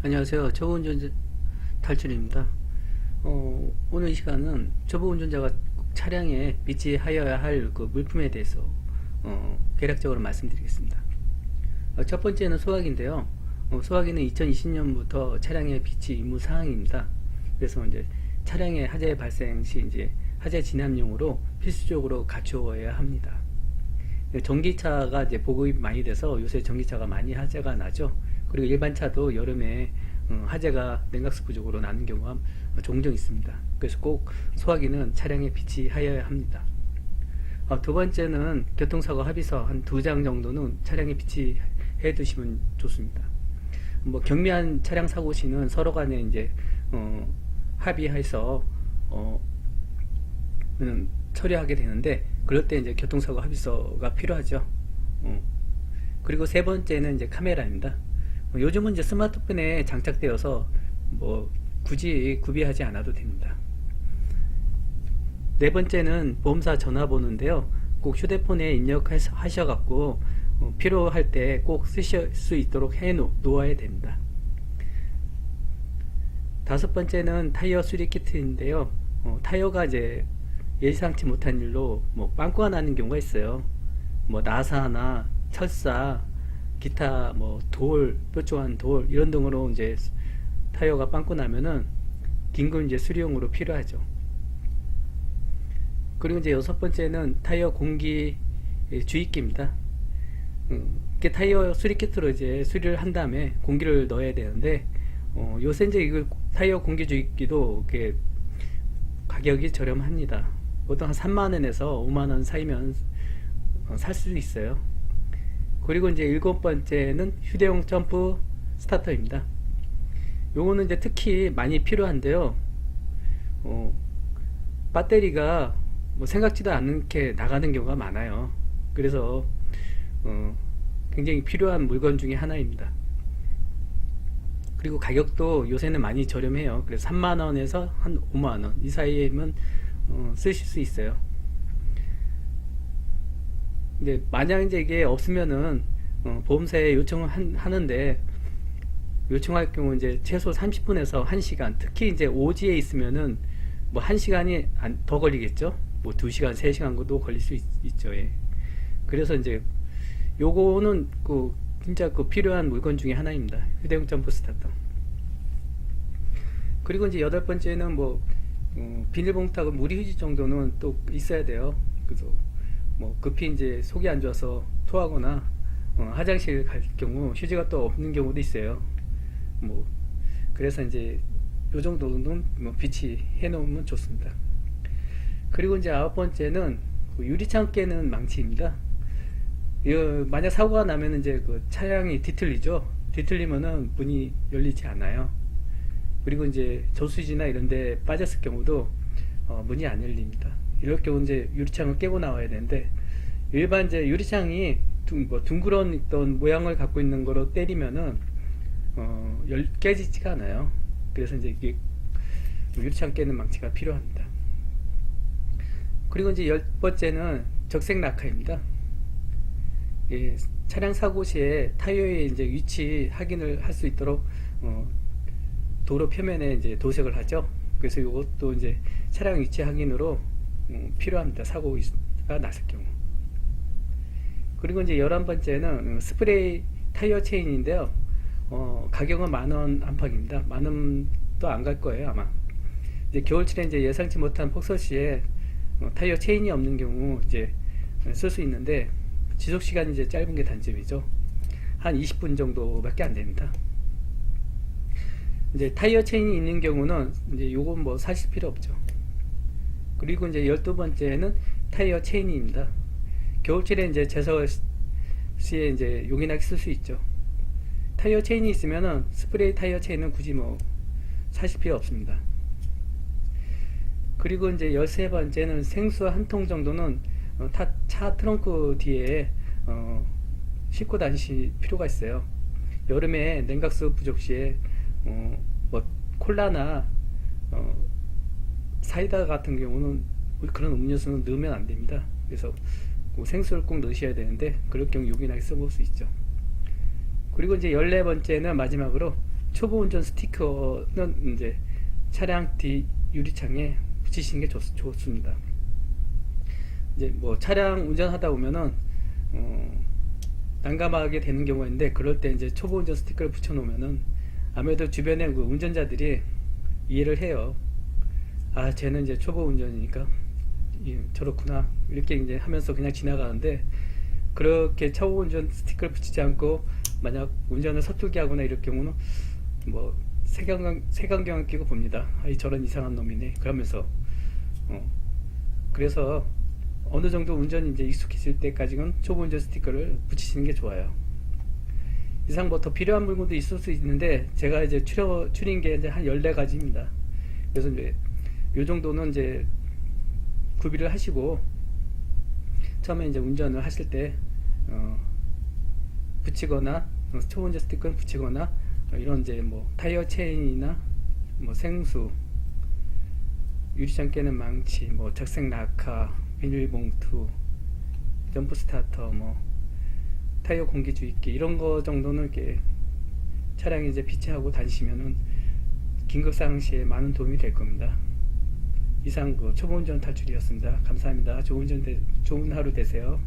안녕하세요. 초보 운전자 탈출입니다. 어, 오늘 이 시간은 초보 운전자가 차량에 비치하여야 할 그 물품에 대해서 어, 개략적으로 말씀드리겠습니다. 어, 첫 번째는 소화기인데요. 어, 소화기는 2020년부터 차량의 비치 의무 사항입니다. 그래서 이제 차량의 화재 발생 시 이제 화재 진압용으로 필수적으로 갖추어야 합니다. 네, 전기차가 이제 보급이 많이 돼서 요새 전기차가 많이 화재가 나죠. 그리고 일반 차도 여름에 음, 화재가 냉각수 부족으로 나는 경우가 종종 있습니다. 그래서 꼭 소화기는 차량에 비치하여야 합니다. 어, 두 번째는 교통사고 합의서 한 두 장 정도는 차량에 비치해 두시면 좋습니다. 뭐 경미한 차량 사고 시는 서로 간에 이제 어, 합의해서 어, 음, 처리하게 되는데 그럴 때 이제 교통사고 합의서가 필요하죠. 어. 그리고 세 번째는 이제 카메라입니다. 어, 요즘은 이제 스마트폰에 장착되어서 뭐 굳이 구비하지 않아도 됩니다. 네 번째는 보험사 전화번호인데요. 꼭 휴대폰에 입력하셔갖고 어, 필요할 때 꼭 쓰실 수 있도록 해 놓아야 됩니다. 다섯 번째는 타이어 수리 키트인데요. 어, 타이어가 이제 예상치 못한 일로 뭐 빵꾸가 나는 경우가 있어요. 뭐 나사나 철사, 기타 뭐 돌, 뾰족한 돌 이런 등으로 이제 타이어가 빵꾸 나면은 긴급 이제 수리용으로 필요하죠. 그리고 이제 여섯 번째는 타이어 공기 주입기입니다. 음, 이렇게 타이어 수리 키트로 이제 수리를 한 다음에 공기를 넣어야 되는데 어, 요새 이제 이거 타이어 공기 주입기도 이렇게 가격이 저렴합니다. 보통 한 3만 원에서 5만 원 사이면 어, 살수 있어요. 그리고 이제 일곱 번째는 휴대용 점프 스타터입니다. 요거는 이제 특히 많이 필요한데요. 어, 배터리가 뭐 생각지도 않게 나가는 경우가 많아요. 그래서 어, 굉장히 필요한 물건 중에 하나입니다. 그리고 가격도 요새는 많이 저렴해요. 그래서 3만 원에서 한 5만 원 이 사이에면 어, 쓰실 수 있어요. 근데 만약 이제 이게 없으면은 어, 보험사에 요청을 한- 하는데 요청할 경우 이제 최소 30분에서 1시간 특히 이제 오지에 있으면은 뭐 1시간이 안, 더 걸리겠죠? 뭐 2시간 3시간도 걸릴 수 있, 죠 예. 그래서 이제 요거는 그 진짜 그 필요한 물건 중에 하나입니다. 휴대용 점프 스타터. 그리고 이제 여덟 번째는 뭐 어, 비닐봉투하고 무리 휴지 정도는 또 있어야 돼요. 그래서 뭐 급히 이제 속이 안 좋아서 토하거나 어, 화장실 갈 경우 휴지가 또 없는 경우도 있어요. 뭐 그래서 이제 요 정도는 뭐 비치 해 놓으면 좋습니다. 그리고 이제 아홉 번째는 그 유리창 깨는 망치입니다. 이거 만약 사고가 나면 이제 그 차량이 뒤틀리죠. 뒤틀리면은 문이 열리지 않아요. 그리고 이제 저수지나 이런데 빠졌을 경우도 어, 문이 안 열립니다. 경우 이제 유리창을 깨고 나와야 되는데 일반 이제 유리창이 둥, 뭐 둥그런 어떤 모양을 갖고 있는 거로 때리면은 어, 열, 깨지지가 않아요. 그래서 이제 이게 유리창 깨는 망치가 필요합니다. 그리고 이제 열 번째는 적색 낙하입니다. 예, 차량 사고 시에 타이어의 이제 위치 확인을 할 수 있도록 어, 도로 표면에 이제 도색을 하죠. 그래서 이것도 이제 차량 위치 확인으로 음, 필요합니다. 사고가 났을 경우. 그리고 이제 열한 번째는 음, 스프레이 타이어 체인인데요. 어, 가격은 만 원 안팎입니다. 만 원도 안 갈 거예요, 아마. 이제 겨울철에 이제 예상치 못한 폭설 시에 어, 타이어 체인이 없는 경우 이제 쓸 수 있는데 지속 시간이 이제 짧은 게 단점이죠. 한 20분 정도밖에 안 됩니다. 이제 타이어 체인이 있는 경우는 이제 요건 뭐 사실 필요 없죠. 그리고 이제 열두 번째는 타이어 체인입니다. 겨울철에 이제 제설 시에 이제 용이하게 쓸 수 있죠. 타이어 체인이 있으면은 스프레이 타이어 체인은 굳이 뭐 사실 필요 없습니다. 그리고 이제 열세 번째는 생수 한 통 정도는 어, 타, 차 트렁크 뒤에 어, 싣고 다니실 필요가 있어요. 여름에 냉각수 부족 시에 어, 뭐 콜라나 어, 사이다 같은 경우는 그런 음료수는 넣으면 안 됩니다. 그래서 그 생수를 꼭 넣으셔야 되는데 그럴 경우 요긴하게 써볼 수 있죠. 그리고 이제 열네 번째는 마지막으로 초보 운전 스티커는 이제 차량 뒤 유리창에 붙이시는 게 좋, 좋습니다. 이제 뭐 차량 운전하다 보면은 어, 난감하게 되는 경우가 있는데 그럴 때 이제 초보 운전 스티커를 붙여 놓으면은 아무래도 주변에 그 운전자들이 이해를 해요. 아, 쟤는 이제 초보 운전이니까 예, 저렇구나 이렇게 이제 하면서 그냥 지나가는데 그렇게 초보 운전 스티커를 붙이지 않고 만약 운전을 서툴게 하거나 이럴 경우는 뭐 색안경 색안경 끼고 봅니다. 아이 저런 이상한 놈이네. 그러면서 어 그래서 어느 정도 운전이 이제 익숙해질 때까지는 초보 운전 스티커를 붙이시는 게 좋아요. 이상 뭐 더 필요한 물건도 있을 수 있는데 제가 이제 추려, 추린 게 이제 한 14가지입니다. 그래서 이제 요 정도는 이제 구비를 하시고 처음에 이제 운전을 하실 때 어, 붙이거나 어, 초운전 스티커는 붙이거나 어, 이런 이제 뭐 타이어 체인이나 뭐 생수 유리창 깨는 망치 뭐 적색 낙하 비닐봉투 점프 스타터 뭐 타이어 공기 주입기 이런 거 정도는 이렇게 차량에 이제 비치하고 다니시면은 긴급 상황 시에 많은 도움이 될 겁니다. 이상 그 초보 운전 탈출이었습니다. 감사합니다. 좋은 되, 좋은 하루 되세요.